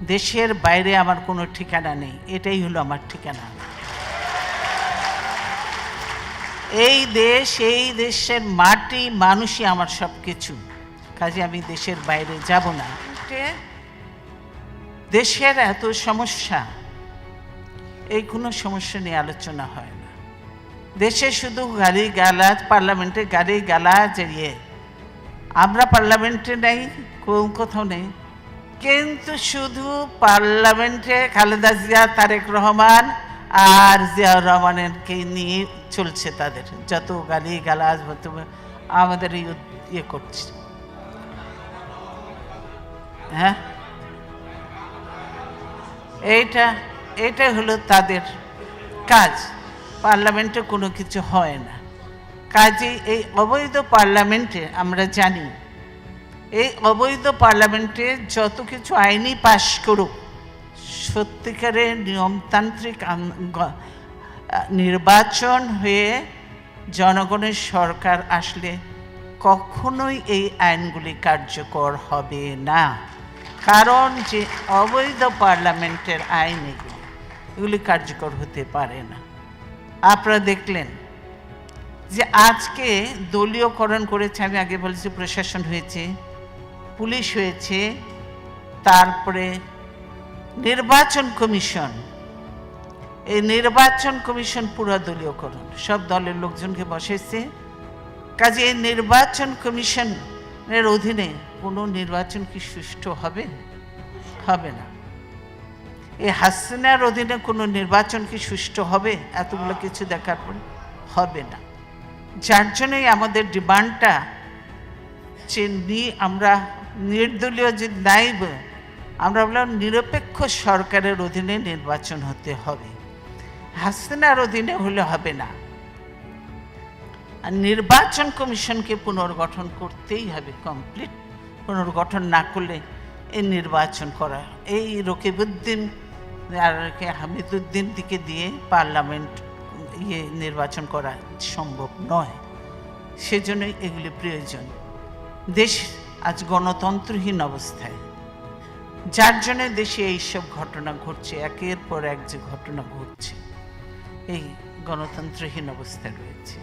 দেশের বাইরে আমার কোনো ঠিকানা নেই এটাই হলো আমার ঠিকানা। এই দেশ এই দেশের মাটি মানুষই আমার সব কিছু কাজে আমি দেশের বাইরে যাব না। দেশের এত সমস্যা এই কোনো সমস্যা নিয়ে আলোচনা হয় না। দেশে শুধু গাড়ি গালাজ পার্লামেন্টে গাড়ি গালাজ ইয়ে আমরা পার্লামেন্টে নেই কোন কোথাও নেই। কিন্তু শুধু পার্লামেন্টে খালেদা জিয়া, তারেক রহমান আর জিয়াউর রহমানেরকে নিয়ে চলছে তাদের যত গালি গালাজ আমাদের ইয়ে করছে। হ্যাঁ? এইটা এটা হলো তাদের কাজ। পার্লামেন্টে কোনো কিছু হয় না। কাজে এই অবৈধ পার্লামেন্টে আমরা জানি এই অবৈধ পার্লামেন্টে যত কিছু আইনি পাশ করুক সত্যিকারের নিয়মতান্ত্রিক নির্বাচন হয়ে জনগণের সরকার আসলে কখনোই এই আইনগুলি কার্যকর হবে না। কারণ যে অবৈধ পার্লামেন্টের আইন এগুলি এগুলি কার্যকর হতে পারে না। আপনারা দেখলেন যে আজকে দলীয়করণ করেছে, আমি আগে বলেছি প্রশাসন হয়েছে পুলিশ হয়েছে, তারপরে নির্বাচন কমিশন। এই নির্বাচন কমিশন পুরো দলীয়করণ সব দলের লোকজনকে বসেছে। কাজে এই নির্বাচন কমিশনের অধীনে কোনো নির্বাচন কি সুষ্ঠু হবে? হবে না। এই হাসিনার অধীনে কোনো নির্বাচন কি সুষ্ঠু হবে? এতগুলো কিছু দেখার পরে হবে না। যার জন্যই আমাদের ডিমান্ডটা যে আমরা নির্দলীয় যে নাইব, আমরা বললাম নিরপেক্ষ সরকারের অধীনে নির্বাচন হতে হবে। হাসিনার অধীনে হলে হবে না। আর নির্বাচন কমিশনকে পুনর্গঠন করতেই হবে কমপ্লিট পুনর্গঠন না করলে এই নির্বাচন করা, এই রকিবউদ্দিন আর হামিদুদ্দিন দিকে দিয়ে পার্লামেন্ট ইয়ে নির্বাচন করা সম্ভব নয়। সেজন্যই এগুলি প্রয়োজন। দেশ আজ গণতন্ত্রহীন অবস্থায়। যার জন্য দেশে এইসব ঘটনা ঘটছে, একের পর এক যে ঘটনা ঘটছে, এই গণতন্ত্রহীন অবস্থায় রয়েছে।